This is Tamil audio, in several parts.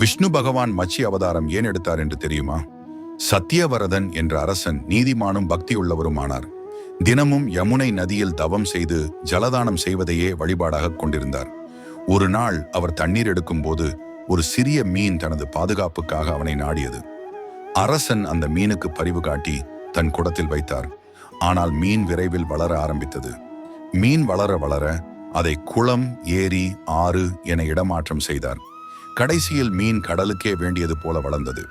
விஷ்ணு பகவான் மச்சி அவதாரம் ஏன் எடுத்தார் என்று தெரியுமா? சத்தியவரதன் என்ற அரசன் நீதிமானும் பக்தியுள்ளவருமானார். தினமும் யமுனை நதியில் தவம் செய்து ஜலதானம் செய்வதையே வழிபாடாக கொண்டிருந்தார். ஒரு நாள் அவர் தண்ணீர் எடுக்கும்போது ஒரு சிறிய மீன் தனது பாதுகாப்புக்காக அவனை நாடியது. அரசன் அந்த மீனுக்கு பரிவு காட்டி தன் குடத்தில் வைத்தார். ஆனால் மீன் விரைவில் வளர ஆரம்பித்தது. மீன் வளர வளர அதை குளம் ஏரி ஆறு என இடமாற்றம் செய்தார். கடைசியில் மீன் கடலுக்கே வேண்டியது போல வளர்ந்தது.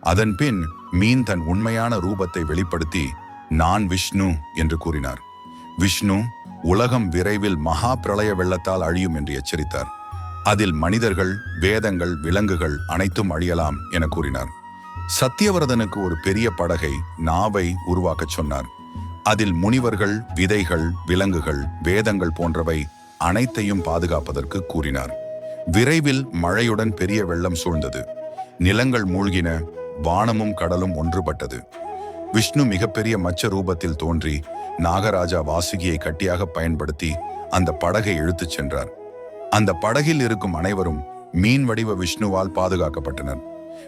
அதன் பின் மீன் தன் உண்மையான ரூபத்தை வெளிப்படுத்தி நான் விஷ்ணு என்று கூறினார். விஷ்ணு உலகம் விரைவில் மகா பிரளய வெள்ளத்தால் அழியும் என்று எச்சரித்தார். அதில் மனிதர்கள் வேதங்கள் விலங்குகள் அனைத்தும் அழியலாம் என கூறினார். சத்தியவரதனுக்கு ஒரு பெரிய படகை நாவை உருவாக்கச் சொன்னார். அதில் முனிவர்கள் விதைகள் விலங்குகள் வேதங்கள் போன்றவை அனைத்தையும் பாதுகாப்பதற்கு கூறினார். விரைவில் மழையுடன் பெரிய வெள்ளம் சூழ்ந்தது. நிலங்கள் மூழ்கின வானமும் கடலும் ஒன்றுபட்டது. விஷ்ணு மிகப்பெரிய மச்ச ரூபத்தில் தோன்றி நாகராஜா வாசுகியை கட்டியாக பயன்படுத்தி அந்த படகை இழுத்துச் சென்றார். அந்த படகில் இருக்கும் அனைவரும் மீன் வடிவ விஷ்ணுவால் பாதுகாக்கப்பட்டனர்.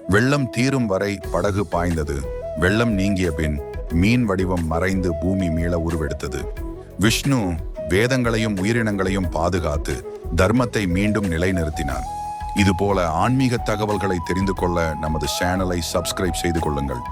வெள்ளம் தீரும் வரை படகு பாய்ந்தது. வெள்ளம் நீங்கிய பின் மீன் வடிவம் மறைந்து பூமி மீள உருவெடுத்தது. விஷ்ணு வேதங்களையும் உயிரினங்களையும் பாதுகாத்து தர்மத்தை மீண்டும் நிலைநிறுத்தினார். இதுபோல ஆன்மீக தகவல்களை தெரிந்து கொள்ள நமது சேனலை சப்ஸ்கிரைப் செய்து கொள்ளுங்கள்.